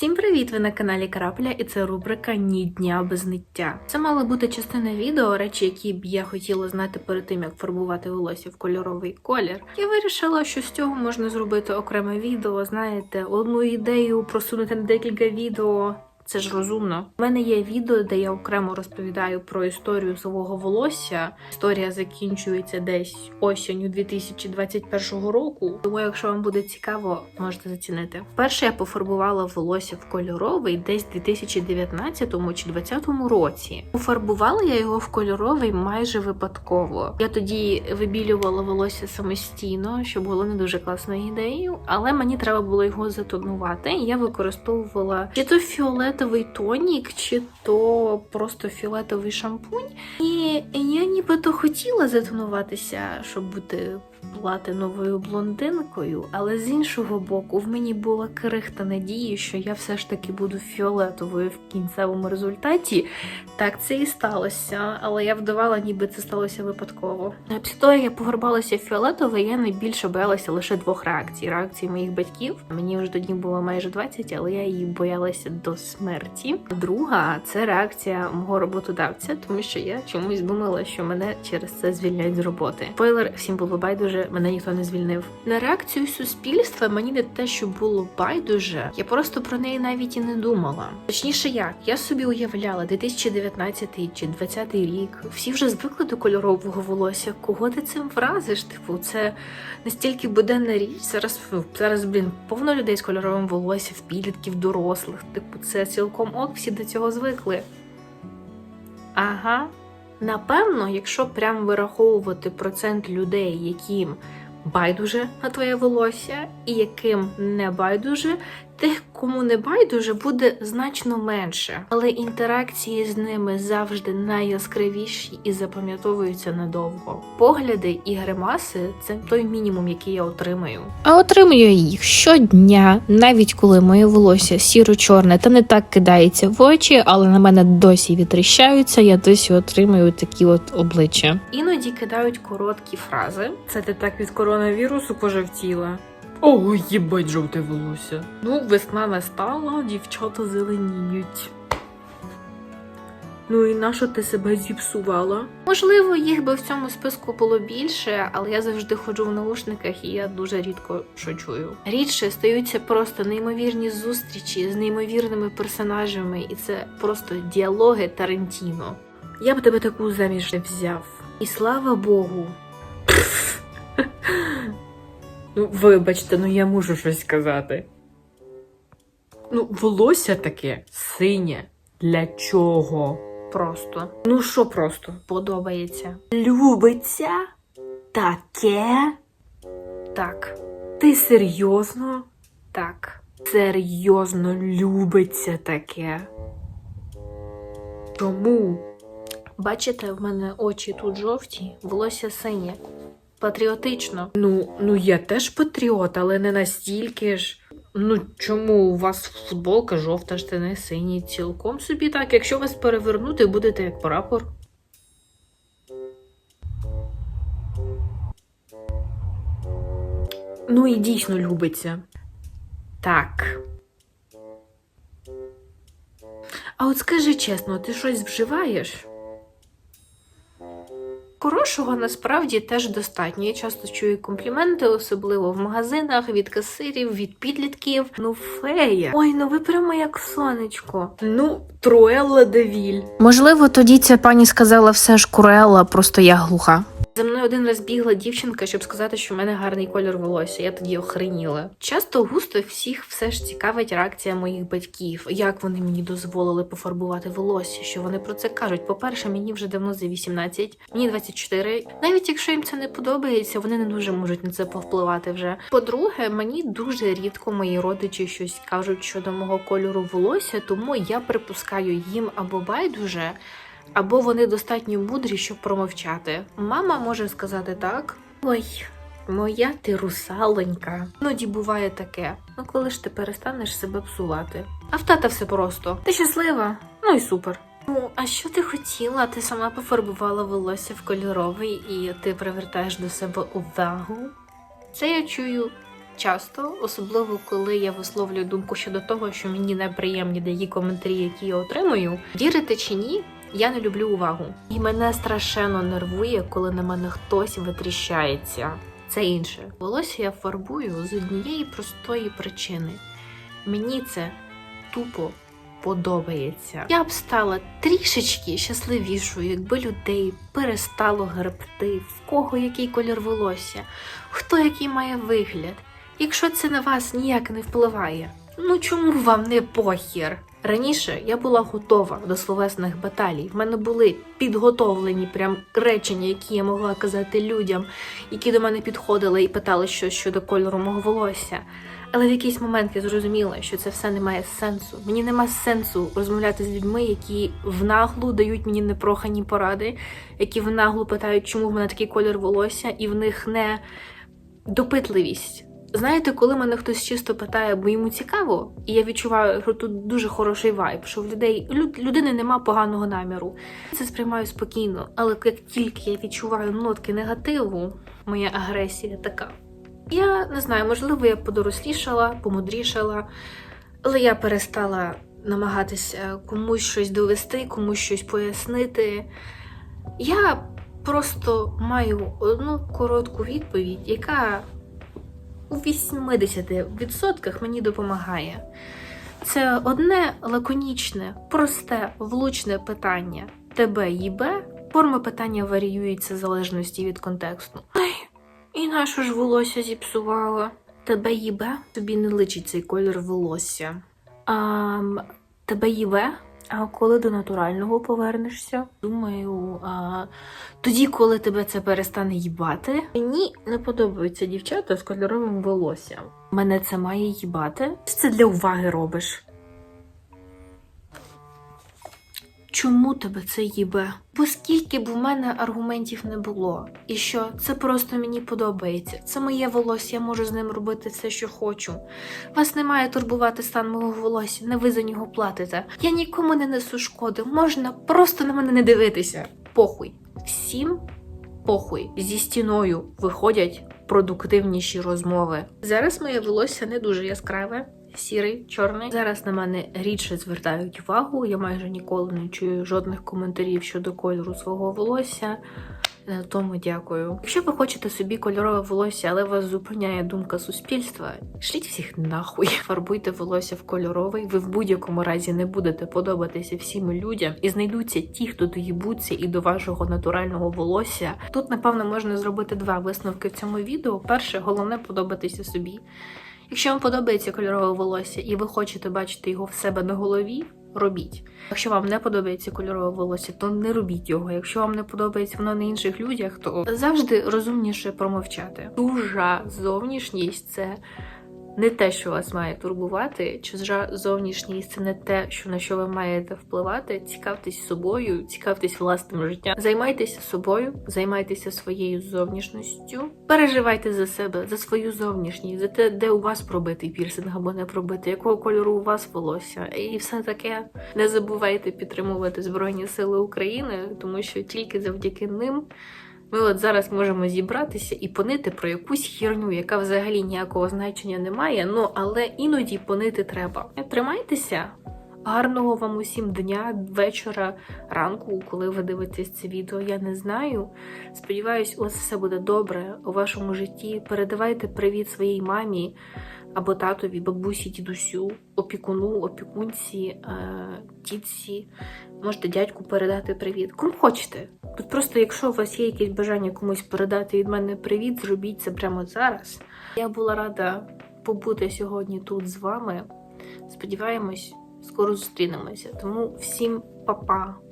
Всім привіт! Ви на каналі Крапля, і це рубрика Ні дня без ниття. Це мала бути частина відео, речі, які б я хотіла знати перед тим, як фарбувати волосся в кольоровий колір. Я вирішила, що з цього можна зробити окреме відео. Знаєте, одну ідею просунути на декілька відео. Це ж розумно. У мене є відео, де я окремо розповідаю про історію свого волосся. Історія закінчується десь осінню 2021 року. Тому, якщо вам буде цікаво, можете зацінити. Вперше я пофарбувала волосся в кольоровий десь в 2019 чи 2020 році. Пофарбувала я його в кольоровий майже випадково. Я тоді вибілювала волосся самостійно, що було не дуже класною ідеєю, але мені треба було його затонувати. Я використовувала чи то фіолетовий тонік, чи то просто фіолетовий шампунь. І я нібито хотіла затонуватися, щоб бути платиновою блондинкою, але з іншого боку, в мені була крихта надії, що я все ж таки буду фіолетовою в кінцевому результаті. Так це і сталося, але я вдавала, ніби це сталося випадково. Після того, як я пофарбалася фіолетовою, я найбільше боялася лише двох реакцій: реакції моїх батьків. Мені вже тоді було майже 20, але я її боялася до смерті. Друга це реакція мого роботодавця, тому що я чомусь думала, що мене через це звільняють з роботи. Спойлер, всім було байдуже, мене ніхто не звільнив. На реакцію суспільства мені не те, що було байдуже, я просто про неї навіть і не думала. Точніше, як я собі уявляла 2019 чи 2020 рік. Всі вже звикли до кольорового волосся. Кого ти цим вразиш? Типу, це настільки буденна річ. Зараз зараз, блін, повно людей з кольоровим волоссям, підлітків, дорослих. Типу, це цілком ок, всі до цього звикли. Ага. Напевно, якщо прям вираховувати процент людей, яким байдуже на твоє волосся, і яким не байдуже, тих, кому не байдуже, буде значно менше. Але інтеракції з ними завжди найяскравіші і запам'ятовуються надовго. Погляди і гримаси це той мінімум, який я отримаю. А отримую їх щодня, навіть коли моє волосся сіро-чорне та не так кидається в очі, але на мене досі відтріщаються, я досі отримую такі от обличчя. Іноді кидають короткі фрази. Це ти так від коронавірусу пожовтіла. Ого, їбать жовте волосся. Ну, весна настала, дівчата зеленіють. Ну і на що ти себе зіпсувала? Можливо, їх би в цьому списку було більше, але я завжди ходжу в наушниках і я дуже рідко що чую. Рідше стаються просто неймовірні зустрічі з неймовірними персонажами, і це просто діалоги Тарантіно. Я б тебе таку заміж не взяв. І слава Богу. Ну, вибачте, ну я мушу щось сказати. Ну, волосся таке синє. Для чого? Просто. Ну, що просто? Подобається. Любиться? Таке? Так. Ти серйозно? Так. Серйозно любиться таке. Чому? Бачите, в мене очі тут жовті, волосся синє. Патріотично. Ну, ну я теж патріот, але не настільки ж. Ну чому у вас футболка жовта, штани сині? Цілком собі так. Якщо вас перевернути, будете як прапор. Ну і дійсно любиться. Так. А от скажи чесно, ти щось вживаєш? Хорошого насправді теж достатньо. Я часто чую компліменти, особливо в магазинах, від касирів, від підлітків. Ну, фея. Ой, ну ви прямо як сонечко. Ну, Троелла Девіль. Можливо, тоді ця пані сказала все ж курела, просто я глуха. За мною один раз бігла дівчинка, щоб сказати, що в мене гарний кольор волосся. Я тоді охреніла. Часто густо всіх все ж цікавить реакція моїх батьків, як вони мені дозволили пофарбувати волосся, що вони про це кажуть. По-перше, мені вже давно за 18, мені 24. Навіть якщо їм це не подобається, вони не дуже можуть на це повпливати вже. По-друге, мені дуже рідко мої родичі щось кажуть щодо мого кольору волосся, тому я припускаю їм або байдуже. Або вони достатньо мудрі, щоб промовчати. Мама може сказати так: ой, моя ти русалонька. Іноді буває таке. Ну коли ж ти перестанеш себе псувати? А в тата все просто. Ти щаслива? Ну і супер. Ну, а що ти хотіла? Ти сама пофарбувала волосся в кольоровий і ти привертаєш до себе увагу. Це я чую часто, особливо коли я висловлюю думку щодо того, що мені неприємні деякі коментарі, які я отримую. Вірите чи ні? Я не люблю увагу. І мене страшенно нервує, коли на мене хтось витріщається. Це інше. Волосся я фарбую з однієї простої причини. Мені це тупо подобається. Я б стала трішечки щасливішою, якби людей перестало гребти, в кого який колір волосся, хто який має вигляд. Якщо це на вас ніяк не впливає, ну чому вам не похір? Раніше я була готова до словесних баталій. В мене були підготовлені прям речення, які я могла казати людям, які до мене підходили і питали щось щодо кольору мого волосся. Але в якийсь момент я зрозуміла, що це все не має сенсу. Мені нема сенсу розмовляти з людьми, які в наглу дають мені непрохані поради, які в наглу питають, чому в мене такий колір волосся, і в них не допитливість. Знаєте, коли мене хтось чисто питає, бо йому цікаво, і я відчуваю, що тут дуже хороший вайб, що в людей люд, людини нема поганого наміру. Це сприймаю спокійно, але як тільки я відчуваю нотки негативу, моя агресія така. Я не знаю, можливо, я подорослішала, помудрішала, але я перестала намагатися комусь щось довести, комусь щось пояснити. Я просто маю одну коротку відповідь, яка у 80% мені допомагає. Це одне лаконічне, просте, влучне питання. Тебе їбе? Форми питання варіюються в залежності від контексту. Ай, і нашу ж волосся зіпсувала. Тебе їбе? Тобі не личить цей колір волосся. А, тебе їбе? А коли до натурального повернешся? Думаю, а, тоді, коли тебе це перестане їбати. Мені не подобаються дівчата з кольоровим волоссям. Мене це має їбати. Що це для уваги робиш? Чому тебе це їбе? Бо скільки б у мене аргументів не було, і що це просто мені подобається. Це моє волосся, я можу з ним робити все, що хочу. Вас не має турбувати стан мого волосся, не ви за нього платите. Я нікому не несу шкоди, можна просто на мене не дивитися. Похуй. Всім похуй. Зі стіною виходять продуктивніші розмови. Зараз моє волосся не дуже яскраве. Сірий, чорний. Зараз на мене рідше звертають увагу. Я майже ніколи не чую жодних коментарів щодо кольору свого волосся. Тому дякую. Якщо ви хочете собі кольорове волосся, але вас зупиняє думка суспільства, шліть всіх нахуй. Фарбуйте волосся в кольоровий. Ви в будь-якому разі не будете подобатися всім людям, і знайдуться ті, хто доїбуться і до вашого натурального волосся. Тут, напевно, можна зробити два висновки в цьому відео. Перше, головне подобатися собі. Якщо вам подобається кольорове волосся і ви хочете бачити його в себе на голові, робіть. Якщо вам не подобається кольорове волосся, то не робіть його. Якщо вам не подобається воно на інших людях, то завжди розумніше промовчати. Дужа зовнішність це не те, що вас має турбувати. Чужа зовнішність це не те, що на що ви маєте впливати. Цікавтесь собою, цікавтесь власним життям. Займайтеся собою, займайтеся своєю зовнішністю. Переживайте за себе, за свою зовнішність, за те, де у вас пробитий пірсинг або не пробитий, якого кольору у вас волосся, і все таке. Не забувайте підтримувати Збройні Сили України, тому що тільки завдяки ним. Ми от зараз можемо зібратися і понити про якусь хірню, яка взагалі ніякого значення не має, ну але іноді понити треба. Тримайтеся. Гарного вам усім дня, вечора, ранку, коли ви дивитесь це відео. Я не знаю. Сподіваюсь, у вас все буде добре у вашому житті. Передавайте привіт своїй мамі або татові, бабусі, дідусю, опікуну, опікунці, е, тітці. Можете дядьку передати привіт. Кому хочете. Тут просто, якщо у вас є якесь бажання комусь передати від мене привіт, зробіть це прямо зараз. Я була рада побути сьогодні тут з вами. Сподіваємось, скоро зустрінемося. Тому всім па-па!